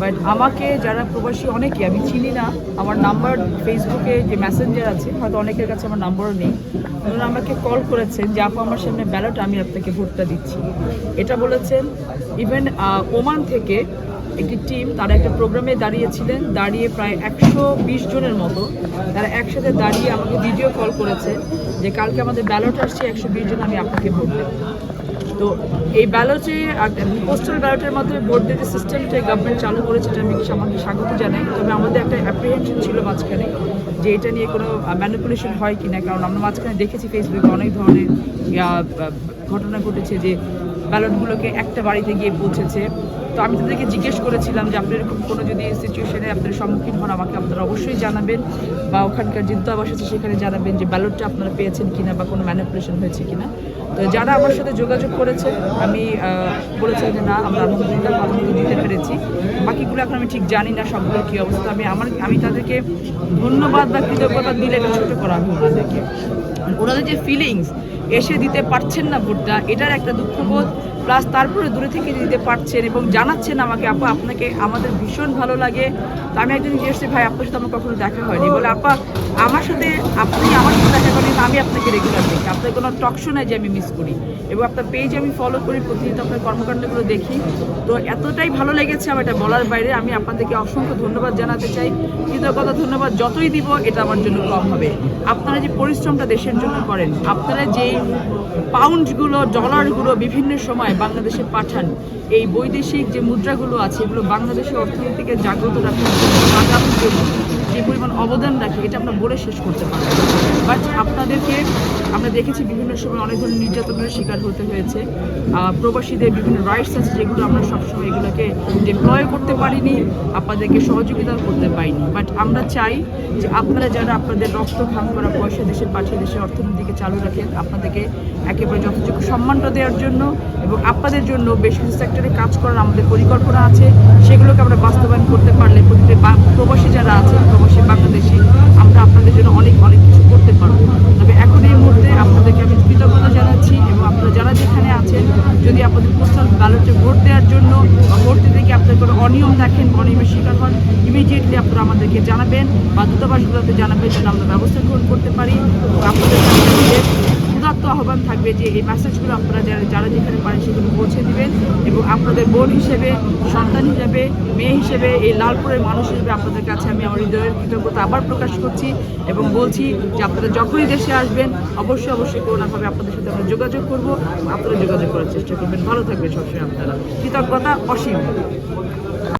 But আমাকে যারা প্রবাসী অনেকে, আমি চিনি না, আমার নাম্বার ফেসবুকে যে মেসেঞ্জার আছে, হয়তো অনেকের কাছে আমার নাম্বারও নেই। ওনারা আমাকে কল করেছেন যে, আপু, আমার সামনে ব্যালট আমি আপনাকে ভোটটা দিচ্ছি। এটা বলেছেন ইভেন ওমান থেকে একটি টিম তারা একটা প্রোগ্রামে দাঁড়িয়েছিলেন, দাঁড়িয়ে প্রায় একশো বিশ জনের মতো, তারা একসাথে দাঁড়িয়ে আমাকে ভিডিও কল করেছে যে, কালকে আমাদের ব্যালট আসছে, একশো বিশ জন আমি আপনাকে ভোট দেবো। তো এই ব্যালটে পোস্টাল ব্যালটের মাধ্যমে ভোট দিতে সিস্টেমটা গভর্নমেন্ট চালু করেছে, এটা আমি আমাকে স্বাগত জানাই। তবে আমাদের একটা অ্যাপ্রিহেনশন ছিল মাঝখানে যে এটা নিয়ে কোনো ম্যানিপুলেশন হয় কি না কারণ আমরা মাঝখানে দেখেছি ফেসবুকে অনেক ধরনের ঘটনা ঘটেছে যে ব্যালটগুলোকে একটা বাড়িতে গিয়ে পৌঁছেছে। তো আমি তাদেরকে জিজ্ঞেস করেছিলাম যে আপনার এরকম কোনো যদি সিচুয়েশনে আপনার সম্মুখীন হন, আমাকে আপনারা অবশ্যই জানাবেন বা ওখানকার যে দূতাবাস আছে সেখানে জানাবেন যে ব্যালটটা আপনারা পেয়েছেন কিনা বা কোনো ম্যানিপুলেশন হয়েছে কিনা। তো যারা আমার সাথে যোগাযোগ করেছে, আমি বলেছিলাম যে না, আমরা আলহামদুলিল্লাহ দিতে পেরেছি। বাকিগুলো এখন আমি ঠিক জানি না সবগুলো কী অবস্থা। আমি আমার, আমি তাদেরকে ধন্যবাদ বা কৃতজ্ঞতা দিলে এটা ছোটো করা হবে ওনাদেরকে, ওনাদের যে ফিলিংস এসে দিতে পারছেন না ভোটটা, এটার একটা দুঃখবোধ। প্লাস তারপরে দূরে থেকে দিতে পারছেন এবং জানাচ্ছেন আমাকে, আপা, আপনাকে আমাদের ভীষণ ভালো লাগে। তো আমি একদিন জিজ্ঞেস ভাই, আপনার সাথে আমার কখনো দেখা হয়নি। বলে, আপা, আমার সাথে আপনি আমার সাথে দেখা করেন, আমি আপনাকে রেগুলার দেখি। আপনার কোনো টক শো নাই যে আমি মিস করি। এবং আপনার পেজ আমি ফলো করি, প্রতিনিয়ত আপনার কর্মকাণ্ডগুলো দেখি। তো এতটাই ভালো লেগেছে আমার এটা বলার বাইরে। আমি আপনাদেরকে অসংখ্য ধন্যবাদ জানাতে চাই। কৃতজ্ঞতা, ধন্যবাদ, যতই দিব, এটা আমার জন্য কম হবে। আপনারা যে পরিশ্রমটা দেশের জন্য করেন, আপনারা যেই পাউন্ডগুলো ডলারগুলো বিভিন্ন সময় বাংলাদেশে পাঠান। এই বৈদেশিক যে মুদ্রাগুলো আছে, এগুলো বাংলাদেশের অর্থনীতিকে জাগ্রত রাখার জন্য। পরিমাণ অবদান রাখে, এটা আমরা বলে শেষ করতে পারব বাট আপনাদেরকে, আমরা দেখেছি বিভিন্ন সময় অনেক ধরনের নির্যাতনের শিকার হতে হয়েছে। প্রবাসীদের বিভিন্ন রাইটস আছে যেগুলো আমরা সবসময় এগুলোকে ডিপ্লয় করতে পারিনি, আপনাদেরকে সহযোগিতাও করতে পারিনি বাট আমরা চাই যে আপনারা যারা আপনাদের রক্ত খাম করা পয়সা দেশে পাঠিয়ে দেশের অর্থনীতিকে চালু রাখেন, আপনাদেরকে একেবারে যথোচিত সম্মানটা দেওয়ার জন্য এবং আপনাদের জন্য বেশ কিছু সেক্টরে কাজ করার আমাদের পরিকল্পনা আছে। সেগুলোকে আমরা বাস্তবায়ন করতে পারলে প্রতিটি বা- প্রবাসী যারা আছেন প্রবাসী বাংলাদেশি আমরা আপনাদের জন্য অনেক অনেক কিছু করতে পারব তবে এখন এই মুহূর্তে আপনাদেরকে আমি কৃতজ্ঞতা জানাচ্ছি এবং আপনারা যারা যেখানে আছেন যদি আপনাদের পোস্টাল ব্যালটে ভোট দেওয়ার জন্য বা ভোট দিতে গিয়ে আপনার কোনো অনিয়ম দেখেন, অনিয়মের শিকার হন ইমিডিয়েটলি আপনারা আমাদেরকে জানাবেন বা দূতাবাসগুলোতে জানাবেন যেন আমরা ব্যবস্থা গ্রহণ করতে পারি। আপনাদের আহ্বান থাকবে যে এই মেসেজগুলো আপনারা যারা যারা যেখানে পারেন সেগুলো পৌঁছে দিবেন এবং আপনাদের বোন হিসেবে, সন্তান হিসেবে, মেয়ে হিসেবে, এই লালপুরের মানুষ হিসেবে আপনাদের কাছে আমি আমার হৃদয়ের কৃতজ্ঞতা আবার প্রকাশ করছি এবং বলছি যে আপনারা যখনই দেশে আসবেন, অবশ্যই অবশ্যই কোনোভাবে আপনাদের সাথে আমরা যোগাযোগ করব। আপনারা যোগাযোগ করার চেষ্টা করবেন। ভালো থাকবেন সবসময় আপনারা। কৃতজ্ঞতা অসীম।